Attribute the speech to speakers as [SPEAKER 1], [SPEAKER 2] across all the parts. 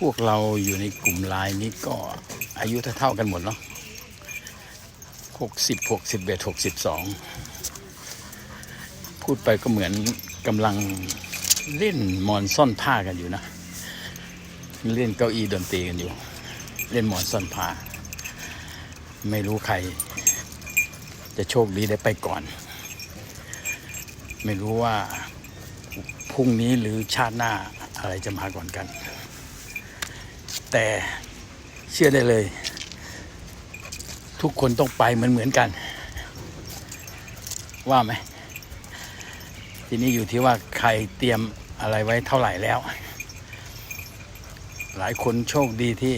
[SPEAKER 1] พวกเราอยู่ในกลุ่มไลน์นี้ก็อายุเท่าๆกันหมดเนาะหกสิบหกสิบเอ็ดหกสิบสองพูดไปก็เหมือนกำลังเล่นมอนซ่อนผ้ากันอยู่นะ เล่นเก้าอี้ดนตรีกันอยู่ เล่นมอนซ่อนผ้า ไม่รู้ใคร จะโชคดีได้ไปก่อน ไม่รู้ว่าพรุ่งนี้หรือชาติหน้าอะไรจะมาก่อนกัน แต่เชื่อได้เลย ทุกคนต้องไปเหมือนเหมือนกัน ว่าไหมทีนี้อยู่ที่ว่าใครเตรียมอะไรไว้เท่าไหร่แล้ว หลายคนโชคดีที่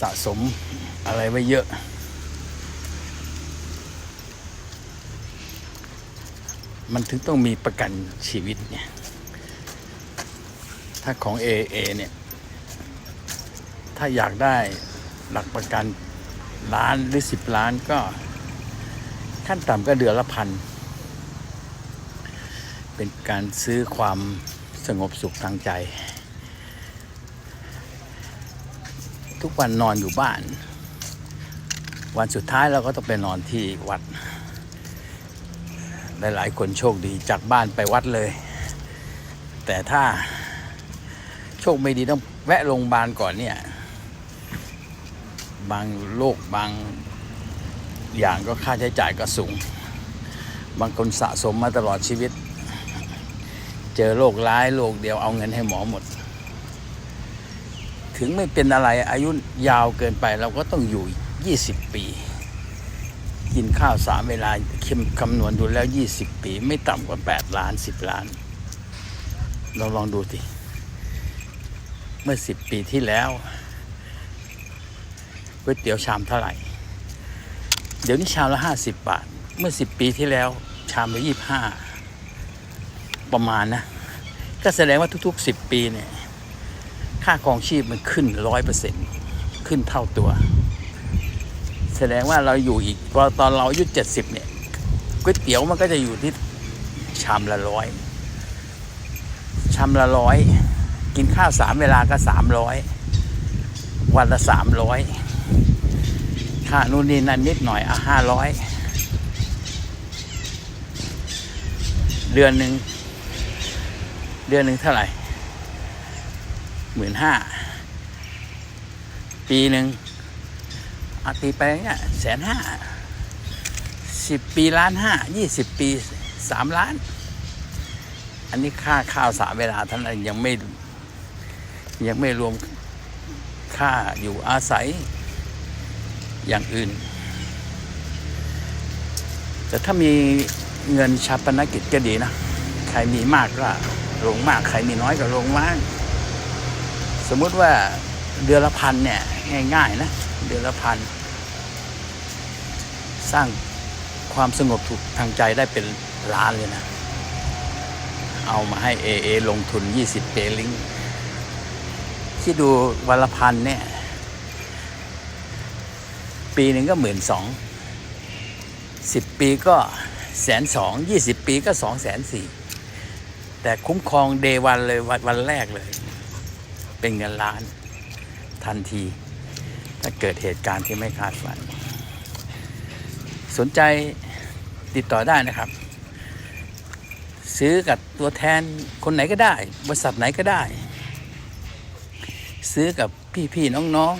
[SPEAKER 1] สะสมอะไรไว้เยอะ มันถึงต้องมีประกันชีวิตเนี่ย ถ้าของ AA เนี่ย ถ้าอยากได้หลักประกันล้านหรือสิบล้านก็ ขั้นต่ำก็เดือนละพัน เป็นการซื้อความสงบสุขทางใจ ทุกวันนอนอยู่บ้าน วันสุดท้ายเราก็ต้องไปนอนที่วัด หลายๆคนโชคดีจากบ้านไปวัดเลย แต่ถ้าโชคไม่ดีต้องแวะโรงพยาบาลก่อนเนี่ย บางโรคบางอย่างก็ค่าใช้จ่ายก็สูง บางคนสะสมมาตลอดชีวิต เจอโรคร้ายโรคเดียวเอาเงินให้หมอหมด ถึงไม่เป็นอะไรอายุยาวเกินไปเราก็ต้องอยู่ 20 ปี กินข้าวสามเวลาคิมคำนวณดูแล้ว 20 ปี ไม่ต่ำกว่า 8 ล้าน 10 ล้าน เราลองดูสิเมื่อ 10 ปีที่แล้ว ก๋วยเตี๋ยวชามเท่าไหร่ เดี๋ยวนี้ชามละ50บบาท เมื่อ10ปีที่แล้วชามละ25ประมาณนะ ก็แสดงว่าทุกๆ10ปีเนี่ย ค่าครองชีพมันขึ้นร้อยเปอร์เซ็นขึ้นเท่าตัว แสดงว่าเราอยู่อีกพอตอนเราอายุเจ็ดสิบเนี่ยก๋วยเตี๋ยวมันก็จะอยู่ที่ชามละร้อยชามละร้อยกินข้าวสามเวลาก็สามร้อยวันละสามร้อย ค่านู่นนี่นั่นนิดหน่อยอะห้าร้อยเดือนหนึ่งเดือนหนึ่งเท่าไหร่หมื่นห้าปีหนึ่งอาตีไปเนี่ยแสนห้าสิบปีล้านห้ายี่สิบปีสามล้าน อันนี้ค่าข้าวสามเวลาเท่านั้นยังไม่ยังไม่รวมค่าอยู่อาศัย อย่างอื่น แต่ถ้ามีเงินชาปนกิจก็ดีนะ ใครมีมากก็ลงมาก ใครมีน้อยก็ลงมาก สมมุติว่าเดือนละพันเนี่ย ง่าย ๆ นะ เดือนละพัน สร้างความสงบสุขทางใจได้เป็นล้านเลยนะ เอามาให้ AA ลงทุน 20 เปลิงที่ดูวันละพันเนี่ย ปีหนึ่งก็หมื่นสองสิบปีก็แสนสองยี่สิบปีก็สองแสนสี่แต่คุ้มครองเดวันเลยวันวันแรกเลย เป็นเงินล้านทันที ถ้าเกิดเหตุการณ์ที่ไม่คาดฝัน สนใจติดต่อได้นะครับ ซื้อกับตัวแทนคนไหนก็ได้ บริษัทไหนก็ได้ ซื้อกับพี่ๆน้อง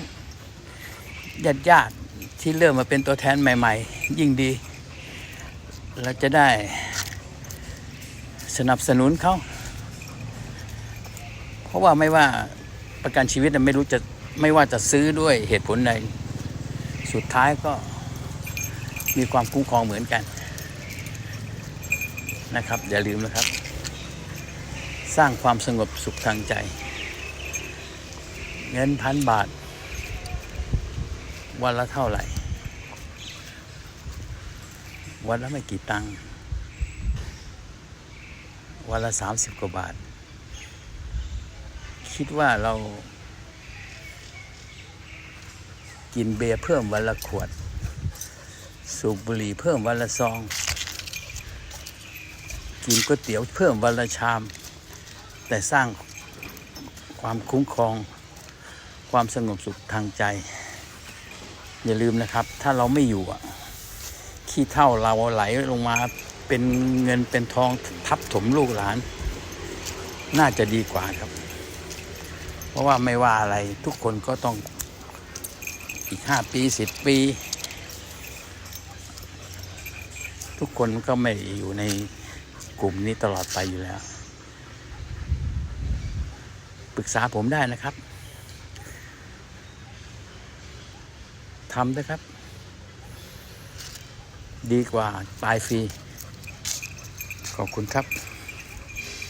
[SPEAKER 1] ๆญาติๆ ที่เริ่มมาเป็นตัวแทนใหม่ ๆ ยิ่งดี เราจะได้สนับสนุนเขา เพราะว่าไม่ว่าประกันชีวิตไม่รู้จะไม่ว่าจะซื้อด้วยเหตุผลใดสุดท้ายก็มีความคุ้มครองเหมือนกันนะครับ อย่าลืมนะครับ สร้างความสงบสุขทางใจ เงินพันบาท วันละเท่าไหร่ วันละไม่กี่ตังค์วันละสามสิบกว่าบาท คิดว่าเรา กินเบียร์เพิ่มวันละขวด สูบบุหรี่เพิ่มวันละซอง กินก๋วยเตี๋ยวเพิ่มวันละชาม แต่สร้างความคุ้มครองความสงบสุขทางใจ อย่าลืมนะครับ ถ้าเราไม่อยู่อะขี้เท่าเราไหลลงมาเป็นเงินเป็นทองทับถมลูกหลาน น่าจะดีกว่าครับ เพราะว่าไม่ว่าอะไรทุกคนก็ต้องอีกห้าปีสิบปี ทุกคนก็ไม่อยู่ในกลุ่มนี้ตลอดไปอยู่แล้ว ปรึกษาผมได้นะครับ ทำนะครับ ดีกว่าตายฟรี ขอบคุณครับ